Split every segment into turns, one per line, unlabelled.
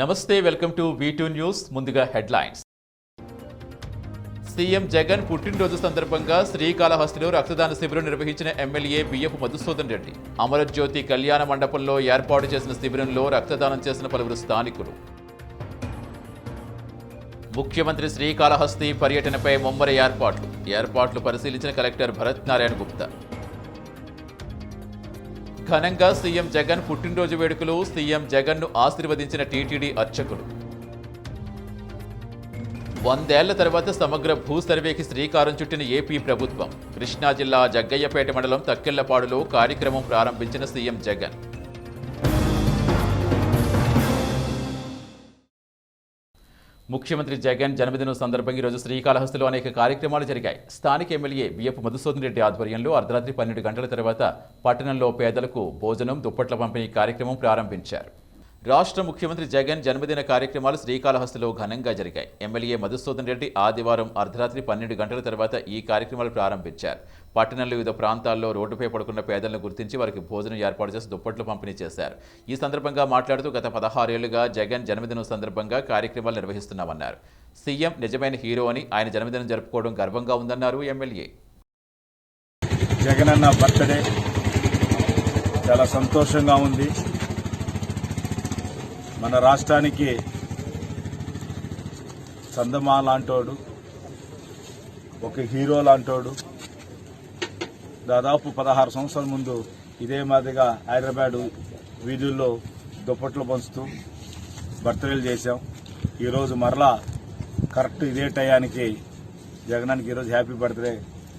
నమస్తే welcome to two news ముందుగా headlines. CM Jagan పుట్టినరోజు సందర్భంగా శ్రీకాళహస్తిలో రక్తదాన శిబిరం నిర్వహించిన ఎమ్మెల్యే బియ్యపు మధుసూదన్ రెడ్డి. అమరజ్యోతి కళ్యాణ మండపంలో ఏర్పాటు చేసిన శిబిరంలో రక్తదానం చేసిన పలువురు స్థానికులు. ముఖ్యమంత్రి శ్రీకాళహస్తి పర్యటనపై ముమ్మర ఏర్పాట్లు. ఏర్పాట్లు పరిశీలించిన కలెక్టర్ భరత్ నారాయణ గుప్తా. ఘనంగా సీఎం జగన్ పుట్టినరోజు వేడుకలు సీఎం జగన్ను ఆశీర్వదించిన టీటీడీ అర్చకులు. వందేళ్ళ తర్వాత సమగ్ర భూ సర్వేకి శ్రీకారం చుట్టిన ఏపీ ప్రభుత్వం. కృష్ణా జిల్లా జగ్గయ్యపేట మండలం తక్కెళ్ళపాడులో కార్యక్రమం ప్రారంభించిన సీఎం జగన్. ముఖ్యమంత్రి జగన్ జన్మదినం సందర్భంగా ఈరోజు శ్రీకాళహస్తిలో అనేక కార్యక్రమాలు జరిగాయి. స్థానిక ఎమ్మెల్యే బిఎఫ్ మధుసూదన్ రెడ్డి ఆధ్వర్యంలో అర్ధరాత్రి పన్నెండు గంటల తర్వాత పట్టణంలో పేదలకు భోజనం దుప్పట్ల పంపిణీ కార్యక్రమం ప్రారంభించారు. రాష్ట్ర ముఖ్యమంత్రి జగన్ జన్మదిన కార్యక్రమాలు శ్రీకాళహస్తిలో ఘనంగా జరిగాయి. ఎమ్మెల్యే మధుసూదన్ రెడ్డి ఆదివారం అర్ధరాత్రి పన్నెండు గంటల తర్వాత ఈ కార్యక్రమాలు ప్రారంభించారు. పట్టణంలో వివిధ ప్రాంతాల్లో రోడ్డుపై పడుకున్న పేదలను గుర్తించి వారికి భోజనం ఏర్పాటు చేసి దుప్పట్లు పంపిణీ చేశారు. ఈ సందర్భంగా మాట్లాడుతూ గత పదహారేళ్ళుగా జగన్ జన్మదినం సందర్భంగా కార్యక్రమాలు నిర్వహిస్తున్నామన్నారు. సీఎం నిజమైన హీరో అని ఆయన జన్మదినం జరుపుకోవడం గర్వంగా ఉందన్నారు ఎమ్మెల్యే.
జగనన్న బర్త్డే చాలా సంతోషంగా ఉంది. మన రాష్ట్రానికి చందమా లాంటోడు ఒక హీరో లాంటోడు దాదాపు పదహారు సంవత్సరాల ముందు ఇదే మాదిరిగా హైదరాబాద్ వీధుల్లో దుప్పట్లు పంచుతూ బర్త్డేలు చేశాం. ఈరోజు మరలా కరెక్ట్ ఇదే టయానికి జగనానికి ఈరోజు హ్యాపీ బర్త్డే.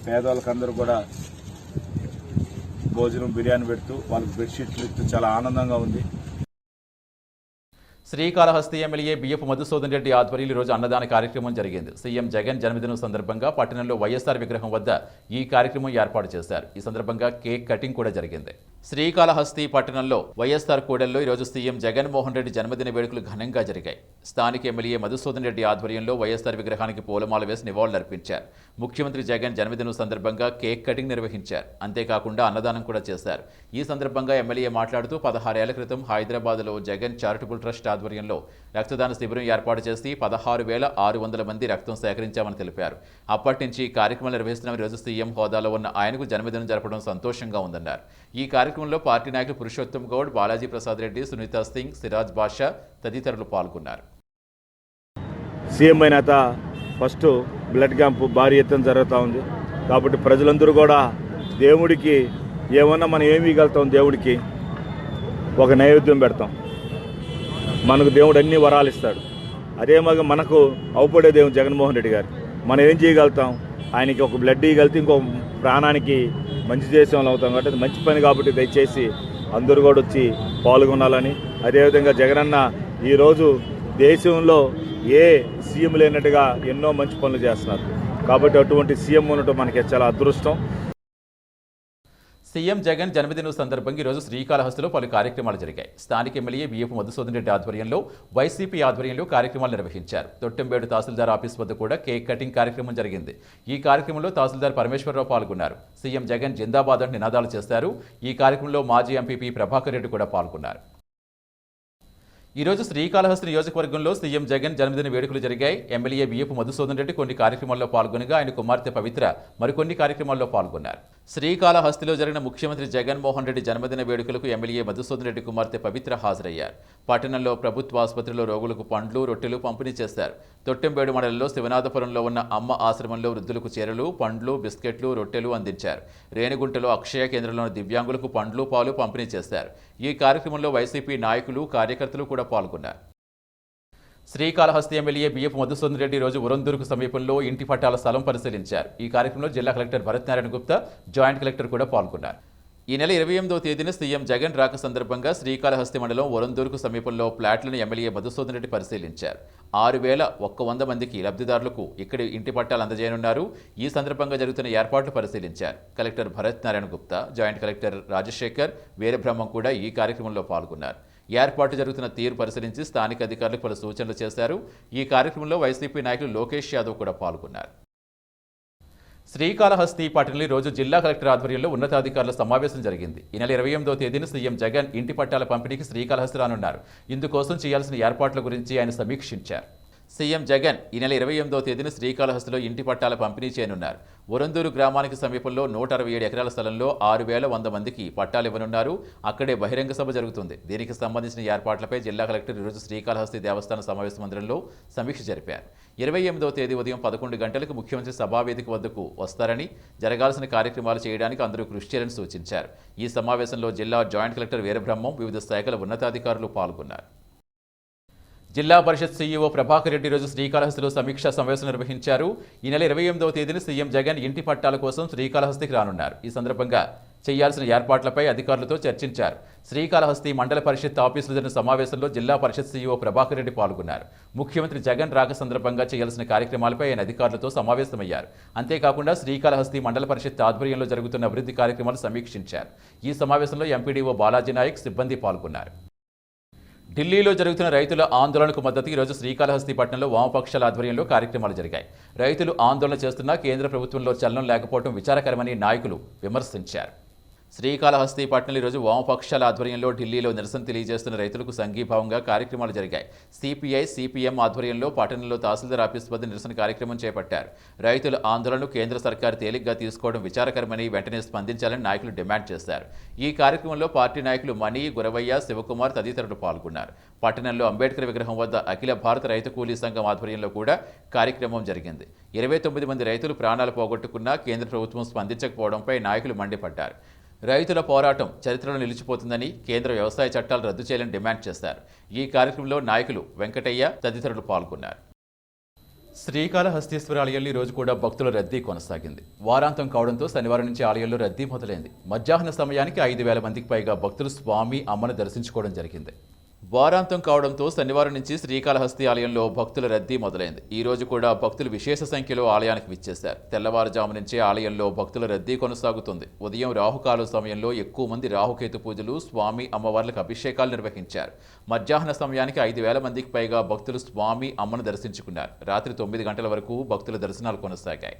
పేదవాళ్ళకందరూ కూడా భోజనం బిర్యానీ పెడుతూ వాళ్ళకి బెడ్షీట్లు ఇస్తూ చాలా ఆనందంగా ఉంది.
Srikalahasti MLA B F Madhusudan Reddy ఆధ్వర్యంలో ఈరోజు అన్నదాన కార్యక్రమం జరిగింది. సీఎం జగన్ జన్మదినం సందర్భంగా పట్టణంలో వైఎస్ఆర్ విగ్రహం వద్ద ఈ కార్యక్రమం ఏర్పాటు చేశారు. ఈ సందర్భంగా కేక్ కటింగ్ కూడా జరిగింది. శ్రీకాళహస్తి పట్టణంలో వైఎస్ఆర్ కూడల్లో ఈరోజు సీఎం జగన్మోహన్ రెడ్డి జన్మదిన వేడుకలు ఘనంగా జరిగాయి. స్థానిక ఎమ్మెల్యే మధుసూదన్ రెడ్డి ఆధ్వర్యంలో వైఎస్ఆర్ విగ్రహానికి పూలమాల వేసి నివాళులర్పించారు. ముఖ్యమంత్రి జగన్ జన్మదినం సందర్భంగా కేక్ కటింగ్ నిర్వహించారు. అంతేకాకుండా అన్నదానం కూడా చేశారు. ఈ సందర్భంగా ఎమ్మెల్యే మాట్లాడుతూ పదహారేళ్ళ క్రితం హైదరాబాద్లో జగన్ చారిటబుల్ ట్రస్ట్ ఆధ్వర్యంలో రక్తదాన శిబిరం ఏర్పాటు చేసి పదహారు వేల ఆరు వందల మంది రక్తం సేకరించామని తెలిపారు. అప్పటి నుంచి కార్యక్రమాలు కార్యక్రమం నిర్వహిస్తున్న రోజు సీఎం హోదాలో ఉన్న ఆయనకు జన్మదినం జరపడం సంతోషంగా ఉందన్నారు. ఈ కార్యక్రమంలో పార్టీ నాయకులు పురుషోత్తం గౌడ్ బాలాజీ ప్రసాద్ రెడ్డి సునీత సింగ్ సిరాజ్ బాషా తదితరులు పాల్గొన్నారు.
సీఎం అయినాత ఫస్ట్ బ్లడ్ క్యాంప్ భారీ ఎత్తున జరుగుతూ ఉంది. కాబట్టి ప్రజలందరూ కూడా దేవుడికి ఏమన్నా మనం ఏమి ఇవ్వగలుగుతాం దేవుడికి? ఒక నైవేద్యం పెడతాం. మనకు దేవుడు అన్ని వరాలు ఇస్తాడు. అదే మాకు మనకు అవుపడే దేవుడు జగన్మోహన్ రెడ్డి గారు. మనం ఏం చేయగలుగుతాం? ఆయనకి ఒక బ్లడ్ ఇవ్వగలిగితే ఇంకో ప్రాణానికి మంచి దేశంలో అవుతాం కాబట్టి మంచి పని కాబట్టి దయచేసి అందరూ కూడా వచ్చి పాల్గొనాలని. అదేవిధంగా జగనన్న ఈరోజు దేశంలో ఏ సీఎం లేనట్టుగా ఎన్నో మంచి పనులు చేస్తున్నారు. కాబట్టి అటువంటి సీఎం ఉండటం మనకి చాలా అదృష్టం.
సీఎం జగన్ జన్మదినం సందర్భంగా ఈరోజు శ్రీకాళహస్తిలో పలు కార్యక్రమాలు జరిగాయి. స్థానిక ఎమ్మెల్యే బిఎఫ్ మధుసూదన్ రెడ్డి ఆధ్వర్యంలో వైసీపీ ఆధ్వర్యంలో కార్యక్రమాలు నిర్వహించారు. తొట్టెంబేడు తహసీల్దార్ ఆఫీస్ వద్ద కూడా కేక్ కటింగ్ కార్యక్రమం జరిగింది. ఈ కార్యక్రమంలో తహసీల్దార్ పరమేశ్వరరావు పాల్గొన్నారు. సీఎం జగన్ జిందాబాద్ అంటూ నినాదాలు చేశారు. ఈ కార్యక్రమంలో మాజీ ఎంపీపీ ప్రభాకర్ రెడ్డి కూడా పాల్గొన్నారు. ఈరోజు శ్రీకాళహస్తి నియోజకవర్గంలో సీఎం జగన్ జన్మదిన వేడుకలు జరిగాయి. ఎమ్మెల్యే బిఎఫ్ మధుసూదన్ రెడ్డి కొన్ని కార్యక్రమాల్లో పాల్గొనగా ఆయన కుమార్తె పవిత్ర మరికొన్ని కార్యక్రమాల్లో పాల్గొన్నారు. శ్రీకాళహస్తిలో జరిగిన ముఖ్యమంత్రి జగన్మోహన్ రెడ్డి జన్మదిన వేడుకలకు ఎమ్మెల్యే మధుసూదన్ రెడ్డి కుమార్తె పవిత్ర హాజరయ్యారు. పట్టణంలో ప్రభుత్వ ఆసుపత్రిలో రోగులకు పండ్లు రొట్టెలు పంపిణీ చేశారు. తొట్టెంబేడు మండలంలో శివనాథపురంలో ఉన్న అమ్మ ఆశ్రమంలో వృద్ధులకు చీరలు పండ్లు బిస్కెట్లు రొట్టెలు అందించారు. రేణిగుంటలో అక్షయ కేంద్రంలోని దివ్యాంగులకు పండ్లు పాలు పంపిణీ చేశారు. ఈ కార్యక్రమంలో వైసీపీ నాయకులు కార్యకర్తలు కూడా పాల్గొన్నారు. Srikalahasti MLA B F Madhusudan Reddy రోజు ఉరందూరుకు సమీపంలో ఇంటి పట్టాల స్థలం పరిశీలించారు. ఈ కార్యక్రమంలో జిల్లా collector Bharat Narayana Gupta joint collector కూడా పాల్గొన్నారు. ఈ నెల ఇరవై ఎనిమిదో తేదీన సీఎం జగన్ రాక సందర్భంగా శ్రీకాళహస్తి మండలం ఉరందూరుకు సమీపంలో ప్లాట్లను ఎమ్మెల్యే మధుసూదన్ రెడ్డి పరిశీలించారు. ఆరు వేల ఒక్క వంద మందికి లబ్ధిదారులకు ఇక్కడి ఇంటి పట్టాలు అందజేయనున్నారు. ఈ సందర్భంగా జరుగుతున్న ఏర్పాట్లు పరిశీలించారు. Collector Bharat Narayana Gupta joint collector Rajasekhar Veerabrahmam కూడా ఈ కార్యక్రమంలో పాల్గొన్నారు. ఏర్పాటు జరుగుతున్న తీరు పరిశీలించి స్థానిక అధికారులకు పలు సూచనలు చేశారు. ఈ కార్యక్రమంలో వైసీపీ నాయకులు లోకేష్ యాదవ్ కూడా పాల్గొన్నారు. శ్రీకాళహస్తి పట్టణంలో ఈ రోజు జిల్లా కలెక్టర్ ఆధ్వర్యంలో ఉన్నతాధికారుల సమావేశం జరిగింది. ఈ నెల ఇరవై ఎనిమిదో తేదీన సీఎం జగన్ ఇంటి పట్టాల పంపిణీకి శ్రీకాళహస్తి రానున్నారు. ఇందుకోసం చేయాల్సిన ఏర్పాట్ల గురించి ఆయన సమీక్షించారు. సీఎం జగన్ ఈ నెల ఇరవై ఎనిమిదో తేదీన శ్రీకాళహస్తిలో ఇంటి పట్టాల పంపిణీ చేయనున్నారు. ఉరందూరు గ్రామానికి సమీపంలో నూట అరవై ఏడు ఎకరాల స్థలంలో ఆరు వేల వంద మందికి పట్టాలు ఇవ్వనున్నారు. అక్కడే బహిరంగ సభ జరుగుతుంది. దీనికి సంబంధించిన ఏర్పాట్లపై జిల్లా కలెక్టర్ ఈరోజు శ్రీకాళహస్తి దేవస్థాన సమావేశ మందిరంలో సమీక్ష జరిపారు. ఇరవై ఎనిమిదో తేదీ ఉదయం పదకొండు గంటలకు ముఖ్యమంత్రి సభావేదిక వద్దకు వస్తారని జరగాల్సిన కార్యక్రమాలు చేయడానికి అందరూ కృషి చేయాలని సూచించారు. ఈ సమావేశంలో జిల్లా జాయింట్ కలెక్టర్ వీరబ్రహ్మం వివిధ శాఖల ఉన్నతాధికారులు పాల్గొన్నారు. జిల్లా పరిషత్ సీఈఓ ప్రభాకర్ రెడ్డి రోజు శ్రీకాళహస్తిలో సమీక్షా సమావేశం నిర్వహించారు. ఈ నెల ఇరవై ఎనిమిదవ తేదీన సీఎం జగన్ ఇంటి పట్టాల కోసం శ్రీకాళహస్తికి రానున్నారు. ఈ సందర్భంగా చేయాల్సిన ఏర్పాట్లపై అధికారులతో చర్చించారు. శ్రీకాళహస్తి మండల పరిషత్ ఆఫీసులో జరిగిన సమావేశంలో జిల్లా పరిషత్ సీఈఓ ప్రభాకర్ రెడ్డి పాల్గొన్నారు. ముఖ్యమంత్రి జగన్ రాక సందర్భంగా చేయాల్సిన కార్యక్రమాలపై ఆయన అధికారులతో సమావేశమయ్యారు. అంతేకాకుండా శ్రీకాళహస్తి మండల పరిషత్ ఆధ్వర్యంలో జరుగుతున్న అభివృద్ధి కార్యక్రమాలు సమీక్షించారు. ఈ సమావేశంలో ఎంపీడీఓ బాలాజీ నాయక్ సిబ్బంది పాల్గొన్నారు. ఢిల్లీలో జరుగుతున్న రైతుల ఆందోళనకు మద్దతు ఈరోజు శ్రీకాళహస్తి పట్టణంలో వామపక్షాల ఆధ్వర్యంలో కార్యక్రమాలు జరిగాయి. రైతులు ఆందోళన చేస్తున్నా కేంద్ర ప్రభుత్వంలో చలనం లేకపోవడం విచారకరమని నాయకులు విమర్శించారు. శ్రీకాళహస్తి పట్టణంలో ఈరోజు వామపక్షాల ఆధ్వర్యంలో ఢిల్లీలో నిరసన తెలియజేస్తున్న రైతులకు సంఘీభావంగా కార్యక్రమాలు జరిగాయి. సిపిఐ సిపిఎం ఆధ్వర్యంలో పట్టణంలో తహసీల్దార్ ఆఫీస్ వద్ద నిరసన కార్యక్రమం చేపట్టారు. రైతుల ఆందోళనను కేంద్ర సర్కార్ తేలిగ్గా తీసుకోవడం విచారకరమని వెంటనే స్పందించాలని నాయకులు డిమాండ్ చేశారు. ఈ కార్యక్రమంలో పార్టీ నాయకులు మణి గురవయ్య శివకుమార్ తదితరులు పాల్గొన్నారు. పట్టణంలో అంబేద్కర్ విగ్రహం వద్ద అఖిల భారత రైతు కూలీ సంఘం ఆధ్వర్యంలో కూడా కార్యక్రమం జరిగింది. ఇరవై తొమ్మిది మంది రైతులు ప్రాణాలు పోగొట్టుకున్నా కేంద్ర ప్రభుత్వం స్పందించకపోవడంపై నాయకులు మండిపడ్డారు. రైతుల పోరాటం చరిత్రలో నిలిచిపోతుందని కేంద్ర వ్యవసాయ చట్టాలు రద్దు చేయాలని డిమాండ్ చేశారు ఈ కార్యక్రమంలో నాయకులు వెంకటయ్య తదితరులు పాల్గొన్నారు. శ్రీకాళహస్తీశ్వర ఆలయంలో ఈరోజు రోజు కూడా భక్తుల రద్దీ కొనసాగింది. వారాంతం కావడంతో శనివారం నుంచి ఆలయంలో రద్దీ మొదలైంది. మధ్యాహ్న సమయానికి ఐదు వేల మందికి పైగా భక్తులు స్వామి అమ్మను దర్శించుకోవడం జరిగింది. వారాంతం కావడంతో శనివారం నుంచి శ్రీకాళహస్తి ఆలయంలో భక్తుల రద్దీ మొదలైంది. ఈ రోజు కూడా భక్తులు విశేష సంఖ్యలో ఆలయానికి విచ్చేశారు. తెల్లవారుజాము నుంచే ఆలయంలో భక్తుల రద్దీ కొనసాగుతుంది. ఉదయం రాహుకాల సమయంలో ఎక్కువ మంది రాహుకేతు పూజలు స్వామి అమ్మవార్లకు అభిషేకాలు నిర్వహించారు. మధ్యాహ్న సమయానికి ఐదు వేల మందికి పైగా భక్తులు స్వామి అమ్మను దర్శించుకున్నారు. రాత్రి తొమ్మిది గంటల వరకు భక్తుల దర్శనాలు కొనసాగాయి.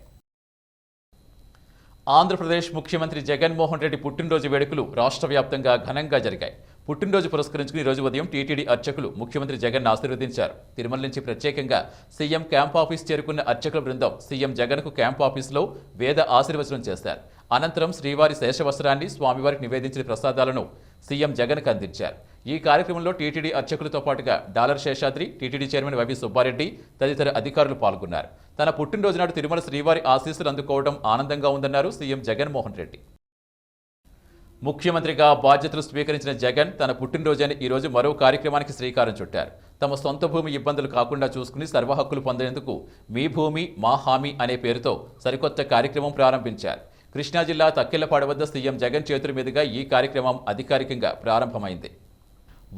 ఆంధ్రప్రదేశ్ ముఖ్యమంత్రి జగన్మోహన్ రెడ్డి పుట్టినరోజు వేడుకలు రాష్ట్ర వ్యాప్తంగా ఘనంగా జరిగాయి. పుట్టినరోజు పురస్కరించుకుని రోజు ఉదయం టీటీడీ అర్చకులు ముఖ్యమంత్రి జగన్ ఆశీర్వదించారు. తిరుమల నుంచి ప్రత్యేకంగా సీఎం క్యాంప్ ఆఫీస్ చేరుకున్న అర్చకుల బృందం సీఎం జగన్కు క్యాంప్ ఆఫీసులో వేద ఆశీర్వచనం చేశారు. అనంతరం శ్రీవారి శేషవస్త్రాన్ని స్వామివారికి నివేదించిన ప్రసాదాలను సీఎం జగన్కు అందించారు. ఈ కార్యక్రమంలో టీటీడీ అర్చకులతో పాటుగా Dollar Seshadri TTD chairman Y V Subba Reddy తదితర అధికారులు పాల్గొన్నారు. తన పుట్టినరోజు నాడు తిరుమల శ్రీవారి ఆశీస్సులు అందుకోవడం ఆనందంగా ఉందన్నారు సీఎం జగన్మోహన్ రెడ్డి. ముఖ్యమంత్రిగా బాధ్యతలు స్వీకరించిన జగన్ తన పుట్టినరోజైన ఈ రోజు మరో కార్యక్రమానికి శ్రీకారం చుట్టారు. తమ సొంత భూమి ఇబ్బందులు కాకుండా చూసుకుని సర్వ హక్కులు పొందేందుకు మీ భూమి మా హామీ అనే పేరుతో సరికొత్త కార్యక్రమం ప్రారంభించారు. కృష్ణా జిల్లా తక్కెళ్ళపాడు వద్ద సీఎం జగన్ చేతుల మీదుగా ఈ కార్యక్రమం అధికారికంగా ప్రారంభమైంది.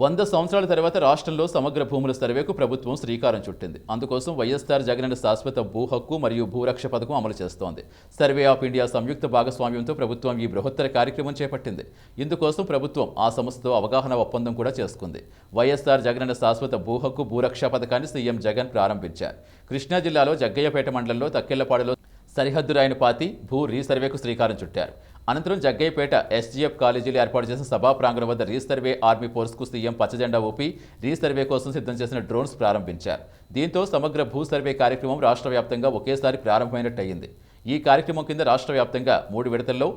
వంద సంవత్సరాల తర్వాత రాష్ట్రంలో సమగ్ర భూముల సర్వేకు ప్రభుత్వం శ్రీకారం చుట్టింది. అందుకోసం వైఎస్ఆర్ జగనన్న శాశ్వత భూ హక్కు మరియు భూరక్ష పథకం అమలు చేస్తోంది. సర్వే ఆఫ్ ఇండియా సంయుక్త భాగస్వామ్యంతో ప్రభుత్వం ఈ బృహత్తర కార్యక్రమం చేపట్టింది. ఇందుకోసం ప్రభుత్వం ఆ సంస్థతో అవగాహన ఒప్పందం కూడా చేసుకుంది. వైఎస్ఆర్ జగనన్న శాశ్వత భూ హక్కు భూరక్ష పథకాన్ని సీఎం జగన్ ప్రారంభించారు. కృష్ణా జిల్లాలో జగ్గయ్యపేట మండలంలో తక్కెళ్ళపాడులో సరిహద్దు రాయని పాతి భూ రీసర్వేకు శ్రీకారం చుట్టారు. అనంతరం జగ్గయ్యపేట ఎస్జీఎఫ్ కాలేజీలో ఏర్పాటు చేసిన సభా ప్రాంగణం వద్ద రీసర్వే ఆర్మీ ఫోర్స్కు సీఎం పచ్చజెండా ఊపి రీసర్వే కోసం సిద్ధం చేసిన డ్రోన్స్ ప్రారంభించారు. దీంతో సమగ్ర భూ సర్వే కార్యక్రమం రాష్ట్ర వ్యాప్తంగా ఒకేసారి ప్రారంభమైనట్టు అయింది ఈ కార్యక్రమం కింద రాష్ట్ర వ్యాప్తంగా మూడు విడతల్లో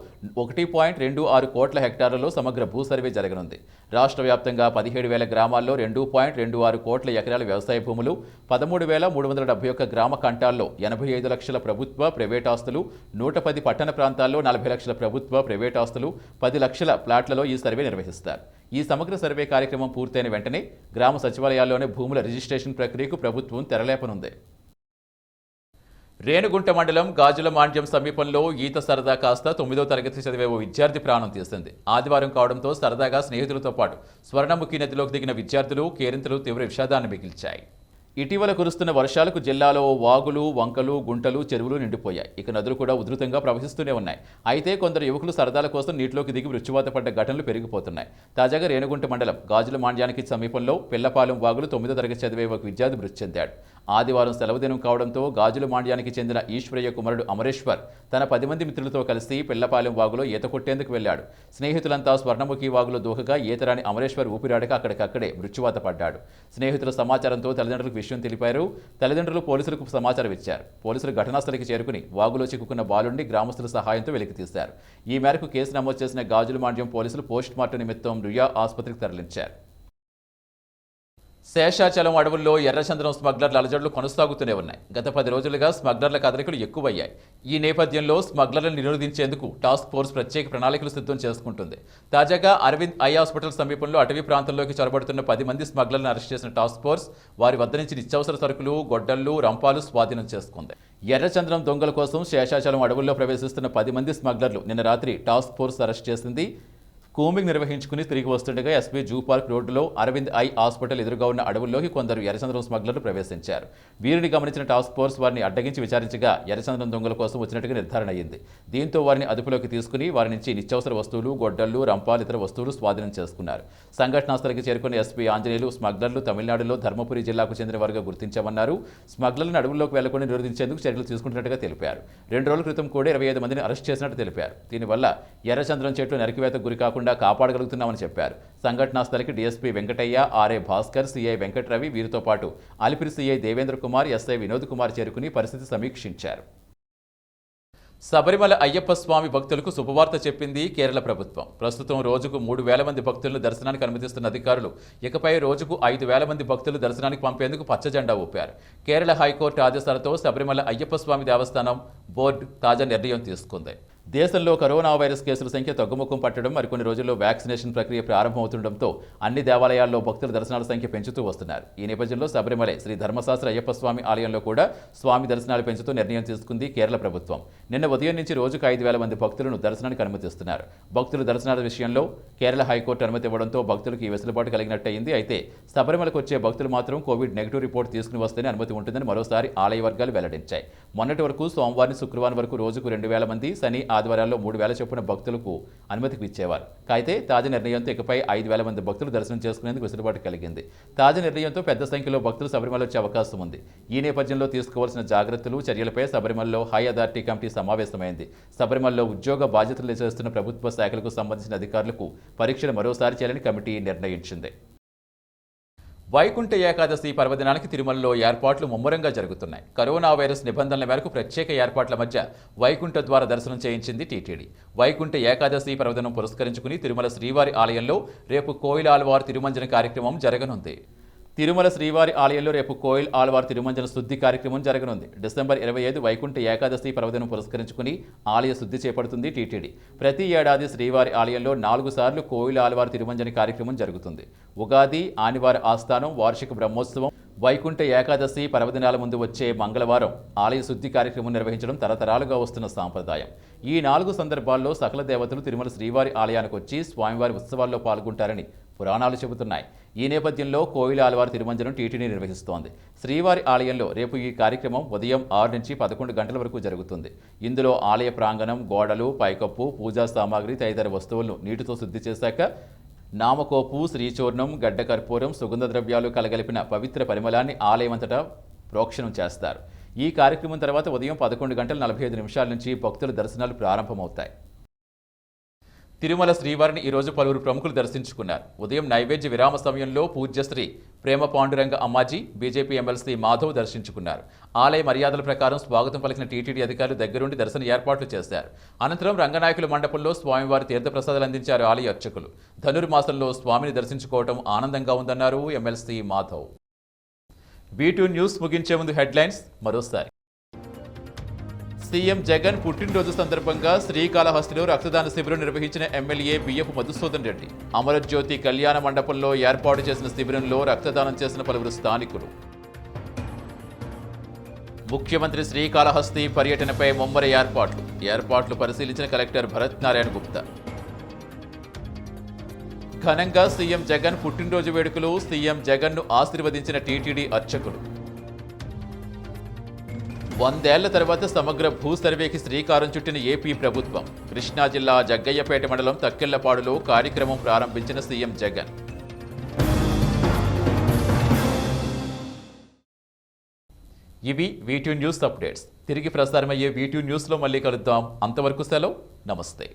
ఒకటి పాయింట్ రెండు ఆరు కోట్ల హెక్టార్లలో సమగ్ర భూ సర్వే జరగనుంది. రాష్ట్ర వ్యాప్తంగా పదిహేడు వేల గ్రామాల్లో రెండు పాయింట్ రెండు ఆరు కోట్ల ఎకరాల వ్యవసాయ భూములు పదమూడు వేల మూడు వందల డెబ్బై ఒక్క గ్రామ కంటాల్లో ఎనభై ఐదు లక్షల ప్రభుత్వ ప్రైవేట్ ఆస్తులు నూట పది పట్టణ ప్రాంతాల్లో నలభై లక్షల ప్రభుత్వ ప్రైవేట్ ఆస్తులు పది లక్షల ప్లాట్లలో ఈ సర్వే నిర్వహిస్తారు. ఈ సమగ్ర సర్వే కార్యక్రమం పూర్తయిన వెంటనే గ్రామ సచివాలయాల్లోనే భూముల రిజిస్ట్రేషన్ ప్రక్రియకు ప్రభుత్వం తెరలేపనుంది. రేణుగుంట మండలం గాజుల మాండ్యం సమీపంలో ఈత సరదా కాస్త తొమ్మిదో తరగతి చదివే ఓ విద్యార్థి ప్రాణం తీసింది ఆదివారం కావడంతో సరదాగా స్నేహితులతో పాటు స్వర్ణముఖి నదిలోకి దిగిన విద్యార్థులు కేరింతలు తీవ్ర విషాదాన్ని మిగిల్చాయి. ఇటీవల కురుస్తున్న వర్షాలకు జిల్లాలో వాగులు వంకలు గుంటలు చెరువులు నిండిపోయాయి. ఇక నదులు కూడా ఉధృతంగా ప్రవహిస్తూనే ఉన్నాయి. అయితే కొందరు యువకులు సరదాల కోసం నీటిలోకి దిగి మృత్యువాత పడ్డ ఘటనలు పెరిగిపోతున్నాయి. తాజాగా రేణుగుంట మండలం గాజుల మాండ్యానికి సమీపంలో పిల్లపాలెం వాగులు తొమ్మిదో తరగతి చదివే ఒక విద్యార్థి మృతి చెందాడు. ఆదివారం సెలవుదినం కావడంతో గాజుల మాండ్యానికి చెందిన ఈశ్వరయ్య కుమారుడు అమరేశ్వర్ తన పది మంది మిత్రులతో కలిసి పిల్లపాలెం వాగులో ఈత కొట్టేందుకు వెళ్ళాడు స్నేహితులంతా స్వర్ణముఖి వాగులో దూకగా ఈతరాని అమరేశ్వర్ ఊపిరాడక అక్కడికక్కడే మృత్యువాత పడ్డాడు. స్నేహితుల సమాచారంతో తల్లిదండ్రులకు విషయం తెలిపారు. తల్లిదండ్రులు పోలీసులకు సమాచారం ఇచ్చారు. పోలీసులు ఘటనాస్థలికి చేరుకుని వాగులో చిక్కుకున్న బాలుడిని గ్రామస్తుల సహాయంతో వెలికి తీశారు. ఈ మేరకు కేసు నమోదు చేసిన గాజుల మాండ్యం పోలీసులు పోస్ట్ మార్టం నిమిత్తం రుయా ఆసుపత్రికి తరలించారు. శేషాచలం అడవుల్లో ఎర్రచందనం స్మగ్లర్ల అలజడులు కొనసాగుతూనే ఉన్నాయి. గత పది రోజులుగా స్మగ్లర్ల కదలికలు ఎక్కువయ్యాయి. ఈ నేపథ్యంలో స్మగ్లర్లను నిరోధించేందుకు టాస్క్ ఫోర్స్ ప్రత్యేక ప్రణాళికలు సిద్ధం చేసుకుంటుంది. తాజాగా అరవింద్ ఐ హాస్పిటల్ సమీపంలో అటవీ ప్రాంతంలోకి చొరబడుతున్న పది మంది స్మగ్లర్లను అరెస్ట్ చేసిన టాస్క్ ఫోర్స్ వారి వద్ద నుంచి నిత్యావసర సరుకులు గొడ్డళ్ళు రంపాలు స్వాధీనం చేసుకుంది. ఎర్రచంద్రం దొంగల కోసం శేషాచలం అడవుల్లో ప్రవేశిస్తున్న పది మంది స్మగ్లర్లు నిన్న రాత్రి టాస్క్ ఫోర్స్ అరెస్ట్ చేసింది. కూంబింగ్ నిర్వహించుకుని తిరిగి వస్తుండగా ఎస్పీ జూ పార్క్ రోడ్డులో అరవింద్ ఐ హాస్పిటల్ ఎదురుగా ఉన్న అడవుల్లోకి కొందరు ఎర్రచంద్రం స్మగ్లర్లు ప్రవేశించారు. వీరిని గమనించిన టాస్క్ ఫోర్స్ వారిని అడ్డగించి విచారించగా ఎర్రచంద్రం దొంగల కోసం వచ్చినట్టుగా నిర్ధారణ అయింది. దీంతో వారిని అదుపులోకి తీసుకుని వారి నుంచి నిత్యావసర వస్తువులు గొడ్డళ్ళు రంపాలు ఇతర వస్తువులు స్వాధీనం చేసుకున్నారు. సంఘటనా స్థలికి చేరుకున్న ఎస్పీ ఆంజనేయులు స్మగ్లర్లు తమిళనాడులో ధర్మపురి జిల్లాకు చెందిన వారుగా గుర్తించామన్నారు. స్మగ్లర్లను అడవుల్లోకి వెళ్ళకుండా నిరోధించేందుకు చర్యలు తీసుకుంటున్నట్టుగా తెలిపారు. రెండు రోజుల క్రితం కూడా ఇరవై ఐదు మందిని అరెస్ట్ చేసినట్టు తెలిపారు. దీనివల్ల ఎర్రచంద్రం చెట్లు నరికివేత గురి కాకుండా కాపాడగలుగుతున్నామని చెప్పారు. సంఘటనా స్థలికి DSP Venkataiah RA Bhaskar CI Venkataravi వీరితో పాటు అలిపిరి సీఐ దేవేంద్ర కుమార్ ఎస్ఐ వినోద్ కుమార్ చేరుకుని పరిస్థితి సమీక్షించారు. శబరిమల అయ్యప్ప స్వామి భక్తులకు శుభవార్త చెప్పింది కేరళ ప్రభుత్వం. ప్రస్తుతం రోజుకు మూడు వేల మంది భక్తులను దర్శనానికి అనుమతిస్తున్న అధికారులు ఇకపై రోజుకు ఐదు వేల మంది భక్తులు దర్శనానికి పంపేందుకు పచ్చజెండా ఊపారు. కేరళ హైకోర్టు ఆదేశాలతో శబరిమల అయ్యప్ప స్వామి దేవస్థానం బోర్డు తాజా నిర్ణయం తీసుకుంది. దేశంలో కరోనా వైరస్ కేసుల సంఖ్య తగ్గుముఖం పట్టడం మరికొన్ని రోజుల్లో వ్యాక్సినేషన్ ప్రక్రియ ప్రారంభమవుతుండటంతో అన్ని దేవాలయాల్లో భక్తుల దర్శనాల సంఖ్య పెంచుతూ వస్తున్నారు. ఈ నేపథ్యంలో శబరిమలై శ్రీ ధర్మశాస్త్ర అయ్యప్ప స్వామి ఆలయంలో కూడా స్వామి దర్శనాలు పెంచుతూ నిర్ణయం తీసుకుంది కేరళ ప్రభుత్వం. నిన్న ఉదయం నుంచి రోజుకు ఐదు వేల మంది భక్తులను దర్శనానికి అనుమతిస్తున్నారు. భక్తుల దర్శనాల విషయంలో కేరళ హైకోర్టు అనుమతి ఇవ్వడంతో భక్తులకు ఈ వెసులుబాటు కలిగినట్టయింది. అయితే శబరిమలకు వచ్చే భక్తులు మాత్రం కోవిడ్ నెగిటివ్ రిపోర్ట్ తీసుకుని వస్తేనే అనుమతి ఉంటుందని మరోసారి ఆలయ వర్గాలు వెల్లడించాయి. మొన్నటి వరకు సోమవారం శుక్రవారం వరకు రోజుకు రెండు వేల మంది శని ఆదివారాల్లో మూడు వేల చొప్పున భక్తులకు అనుమతికి ఇచ్చేవారు. అయితే తాజా నిర్ణయంతో ఇకపై ఐదు వేల మంది భక్తులు దర్శనం చేసుకునేందుకు వెసులుబాటు కలిగింది. తాజా నిర్ణయంతో పెద్ద సంఖ్యలో భక్తులు శబరిమల వచ్చే అవకాశం ఉంది. ఈ నేపథ్యంలో తీసుకోవాల్సిన జాగ్రత్తలు చర్యలపై శబరిమలలో హై అథారిటీ కమిటీ సమావేశమైంది. శబరిమలలో ఉద్యోగ బాధ్యతలు చేస్తున్న ప్రభుత్వ శాఖలకు సంబంధించిన అధికారులకు పరీక్షలు మరోసారి చేయాలని కమిటీ నిర్ణయించింది. వైకుంఠ ఏకాదశి పర్వదినానికి తిరుమలలో ఏర్పాట్లు ముమ్మరంగా జరుగుతున్నాయి. కరోనా వైరస్ నిబంధనల మేరకు ప్రత్యేక ఏర్పాట్ల మధ్య వైకుంఠ ద్వార దర్శనం చేయించింది టీటీడీ. వైకుంఠ ఏకాదశి పర్వదినం పురస్కరించుకుని తిరుమల శ్రీవారి ఆలయంలో రేపు కోయిల తిరుమంజన కార్యక్రమం జరగనుంది. తిరుమల శ్రీవారి ఆలయంలో రేపు కోయిల్ ఆల్వార్ తిరుమంజన శుద్ధి కార్యక్రమం జరగనుంది. డిసెంబర్ ఇరవై ఐదు వైకుంఠ ఏకాదశి పర్వదినం పురస్కరించుకుని ఆలయ శుద్ధి చేపడుతుంది టీటీడీ. ప్రతి ఏడాది శ్రీవారి ఆలయంలో నాలుగు సార్లు కోయిల్ ఆల్వార్ తిరుమంజన కార్యక్రమం జరుగుతుంది. ఉగాది ఆనివార ఆస్థానం వార్షిక బ్రహ్మోత్సవం వైకుంఠ ఏకాదశి పర్వదినాల ముందు వచ్చే మంగళవారం ఆలయ శుద్ధి కార్యక్రమం నిర్వహించడం తరతరాలుగా వస్తున్న సాంప్రదాయం. ఈ నాలుగు సందర్భాల్లో సకల దేవతలు తిరుమల శ్రీవారి ఆలయానికి వచ్చి స్వామివారి ఉత్సవాల్లో పాల్గొంటారని పురాణాలు చెబుతున్నాయి. ఈ నేపథ్యంలో కోయిల ఆలవారి తిరుమంజనం టీటీడీ నిర్వహిస్తోంది. శ్రీవారి ఆలయంలో రేపు ఈ కార్యక్రమం ఉదయం ఆరు నుంచి పదకొండు గంటల వరకు జరుగుతుంది. ఇందులో ఆలయ ప్రాంగణం గోడలు పైకప్పు పూజా సామాగ్రి తదితర వస్తువులను నీటితో శుద్ధి చేశాక నామకోపు శ్రీచూర్ణం గడ్డ కర్పూరం సుగంధ ద్రవ్యాలు కలగలిపిన పవిత్ర పరిమళాన్ని ఆలయమంతటా ప్రోక్షణం చేస్తారు. ఈ కార్యక్రమం తర్వాత ఉదయం పదకొండు గంటల నలభై ఐదు నిమిషాల నుంచి భక్తుల దర్శనాలు ప్రారంభమవుతాయి. తిరుమల శ్రీవారిని ఈరోజు పలువురు ప్రముఖులు దర్శించుకున్నారు. ఉదయం నైవేద్య విరామ సమయంలో పూజ్యశ్రీ ప్రేమ పాండురంగ అమ్మాజీ బీజేపీ ఎమ్మెల్సీ మాధవ్ దర్శించుకున్నారు. ఆలయ మర్యాదల ప్రకారం స్వాగతం పలికిన టీటీడీ అధికారులు దగ్గరుండి దర్శన ఏర్పాట్లు చేశారు. అనంతరం రంగనాయకుల మండపంలో స్వామివారి తీర్థప్రసాదాలు అందించారు ఆలయ అర్చకులు. ధనుర్మాసంలో స్వామిని దర్శించుకోవడం ఆనందంగా ఉందన్నారు ఎమ్మెల్సీ మాధవ్. బీటూ న్యూస్ ముగించే ముందు హెడ్లైన్స్ మరోసారి. సీఎం జగన్ పుట్టినరోజు సందర్భంగా శ్రీకాళహస్తిలో రక్తదాన శిబిరం నిర్వహించిన ఎమ్మెల్యే బియ్యపు మధుసూదన్ రెడ్డి. అమరజ్యోతి కళ్యాణ మండపంలో ఏర్పాటు చేసిన శిబిరంలో రక్తదానం చేసిన పలువురు స్థానికులు. ముఖ్యమంత్రి శ్రీకాళహస్తి పర్యటనపై ముమ్మర ఏర్పాట్లు. ఏర్పాట్లు పరిశీలించిన కలెక్టర్ భరత్ నారాయణ గుప్తా. ఘనంగా సీఎం జగన్ పుట్టినరోజు వేడుకలు సీఎం జగన్ను ఆశీర్వదించిన టీటీడీ అర్చకులు. వందేళ్ళ తర్వాత సమగ్ర భూ సర్వేకి శ్రీకారం చుట్టిన ఏపీ ప్రభుత్వం. కృష్ణా జిల్లా జగ్గయ్యపేట మండలం తక్కెళ్ళపాడులో కార్యక్రమం ప్రారంభించిన సీఎం జగన్. ఇవి వీటి న్యూస్ అప్డేట్స్. తిరిగి ప్రసారమయ్యే వీటి న్యూస్లో మళ్ళీ కలుద్దాం. అంతవరకు సెలవు. నమస్తే.